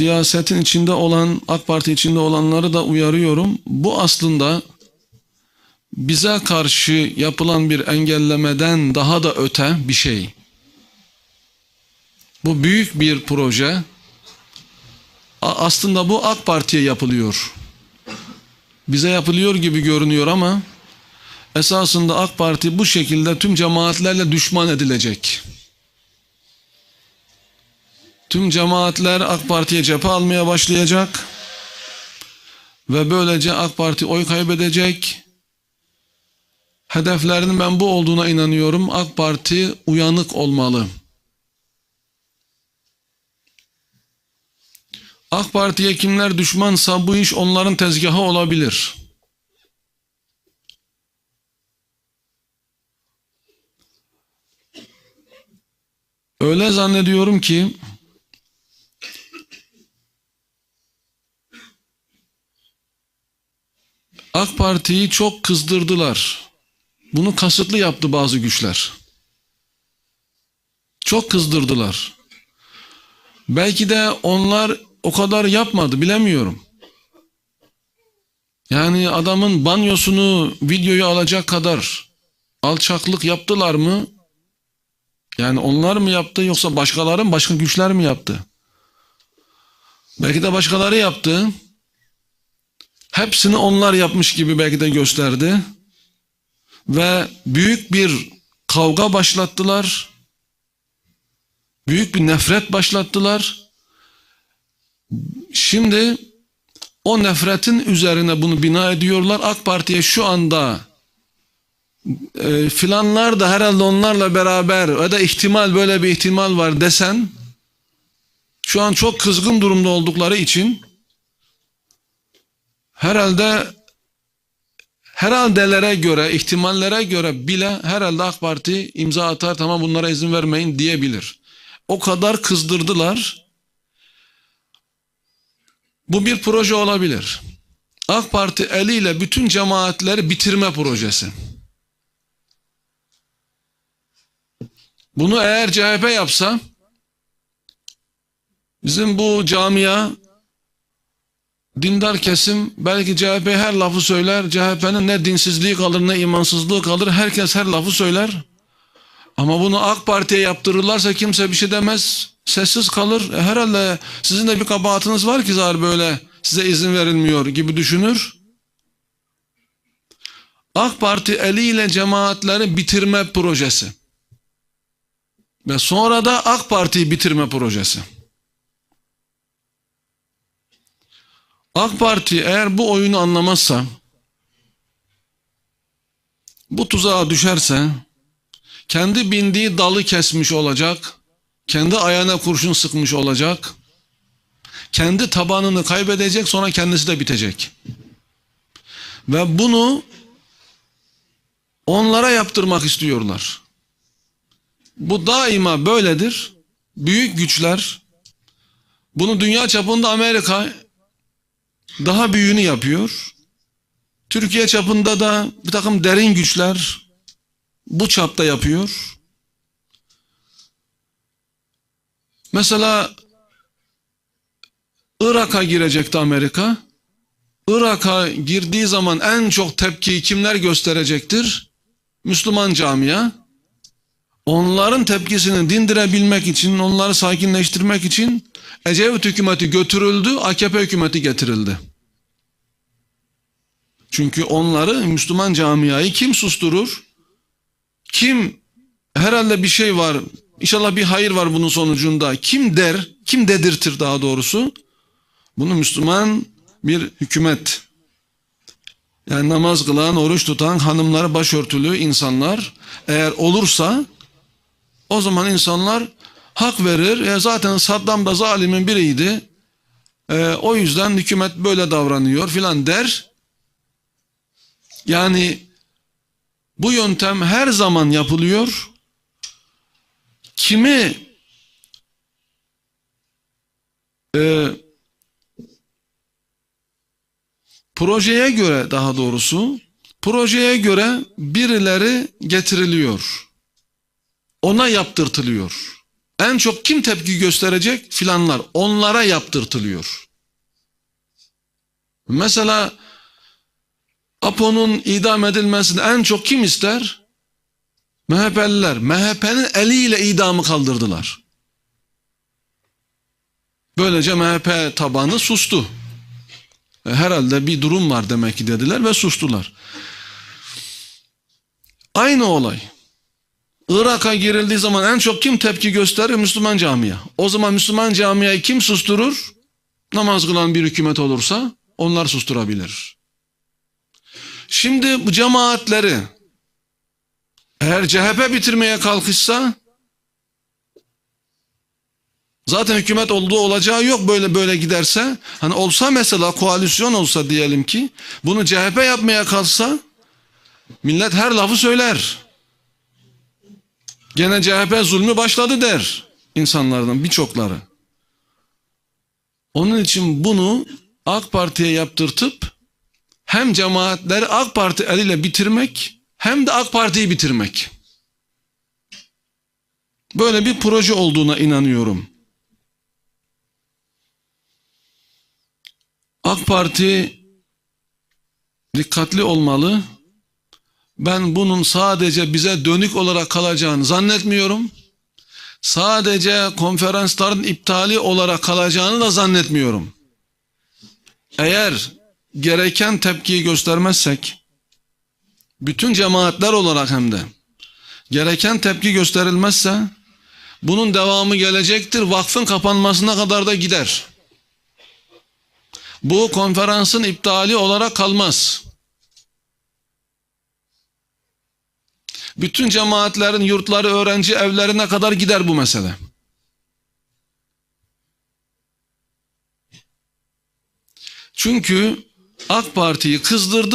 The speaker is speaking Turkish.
siyasetin içinde olan, AK Parti içinde olanları da uyarıyorum. Bu aslında bize karşı yapılan bir engellemeden daha da öte bir şey. Bu büyük bir proje. Aslında bu AK Parti'ye yapılıyor. Bize yapılıyor gibi görünüyor ama esasında AK Parti bu şekilde tüm cemaatlerle düşman edilecek. Tüm cemaatler AK Parti'ye cephe almaya başlayacak ve böylece AK Parti oy kaybedecek. Hedeflerinin ben bu olduğuna inanıyorum. AK Parti uyanık olmalı. AK Parti'ye kimler düşmansa bu iş onların tezgahı olabilir. Öyle zannediyorum ki AK Parti'yi çok kızdırdılar. Bunu kasıtlı yaptı bazı güçler. Çok kızdırdılar. Belki de onlar o kadar yapmadı bilemiyorum. Yani adamın banyosunu videoyu alacak kadar alçaklık yaptılar mı? Yani onlar mı yaptı yoksa başkaları mı başka güçler mi yaptı? Belki de başkaları yaptı. Hepsini onlar yapmış gibi belki de gösterdi. Ve büyük bir kavga başlattılar. Büyük bir nefret başlattılar. Şimdi o nefretin üzerine bunu bina ediyorlar. AK Parti'ye şu anda e, filanlar da herhalde onlarla beraber ya da ihtimal böyle bir ihtimal var desen şu an çok kızgın durumda oldukları için herhalde herhaldelere göre, ihtimallere göre bile herhalde AK Parti imza atar tamam bunlara izin vermeyin diyebilir. O kadar kızdırdılar. Bu bir proje olabilir. AK Parti eliyle bütün cemaatleri bitirme projesi. Bunu eğer CHP yapsa bizim bu camia dindar kesim belki CHP her lafı söyler. CHP'nin ne dinsizliği kalır ne imansızlığı kalır. Herkes her lafı söyler. Ama bunu AK Parti'ye yaptırırlarsa kimse bir şey demez. Sessiz kalır. E, herhalde sizin de bir kabahatiniz var ki zar böyle size izin verilmiyor gibi düşünür. AK Parti eliyle cemaatleri bitirme projesi. Ve sonra da AK Parti'yi bitirme projesi. AK Parti eğer bu oyunu anlamazsa, bu tuzağa düşerse, kendi bindiği dalı kesmiş olacak, kendi ayağına kurşun sıkmış olacak, kendi tabanını kaybedecek sonra kendisi de bitecek. Ve bunu onlara yaptırmak istiyorlar. Bu daima böyledir. Büyük güçler bunu dünya çapında Amerika daha büyüğünü yapıyor. Türkiye çapında da bir takım derin güçler bu çapta yapıyor. Mesela Irak'a girecekti Amerika. Irak'a girdiği zaman en çok tepkiyi kimler gösterecektir? Müslüman camia. Onların tepkisini dindirebilmek için, onları sakinleştirmek için Ecevit hükümeti götürüldü, AKP hükümeti getirildi. Çünkü onları Müslüman camiayı kim susturur? Kim herhalde bir şey var, inşallah bir hayır var bunun sonucunda. Kim der, kim dedirtir daha doğrusu? Bunu Müslüman bir hükümet. Yani namaz kılan, oruç tutan, hanımları başörtülü insanlar eğer olursa o zaman insanlar hak verir. E zaten Saddam da zalimin biriydi. E, o yüzden hükümet böyle davranıyor filan der. Yani bu yöntem her zaman yapılıyor. Kimi e, projeye göre daha doğrusu projeye göre birileri getiriliyor. Ona yaptırtılıyor. En çok kim tepki gösterecek? Filanlar. Onlara yaptırtılıyor. Mesela Apo'nun idam edilmesini en çok kim ister? MHP'liler. MHP'nin eliyle idamı kaldırdılar. Böylece MHP tabanı sustu. E, Herhalde bir durum var demek ki dediler ve sustular. Aynı olay. Irak'a girildiği zaman en çok kim tepki gösterir? Müslüman camia. O zaman Müslüman camiayı kim susturur? Namaz kılan bir hükümet olursa onlar susturabilir. Şimdi bu cemaatleri eğer CHP bitirmeye kalkışsa zaten hükümet olduğu olacağı yok böyle böyle giderse. Hani olsa mesela koalisyon olsa diyelim ki bunu CHP yapmaya kalksa millet her lafı söyler. Gene CHP zulmü başladı der insanlardan birçokları. Onun için bunu AK Parti'ye yaptırtıp hem cemaatleri AK Parti eliyle bitirmek hem de AK Parti'yi bitirmek. Böyle bir proje olduğuna inanıyorum. AK Parti dikkatli olmalı. Ben bunun sadece bize dönük olarak kalacağını zannetmiyorum. Sadece konferansların iptali olarak kalacağını da zannetmiyorum. Eğer gereken tepkiyi göstermezsek, bütün cemaatler olarak hem de gereken tepki gösterilmezse, bunun devamı gelecektir. Vakfın kapanmasına kadar da gider. Bu konferansın iptali olarak kalmaz. Bütün cemaatlerin yurtları, öğrenci evlerine kadar gider bu mesele. Çünkü AK Parti'yi kızdırdı.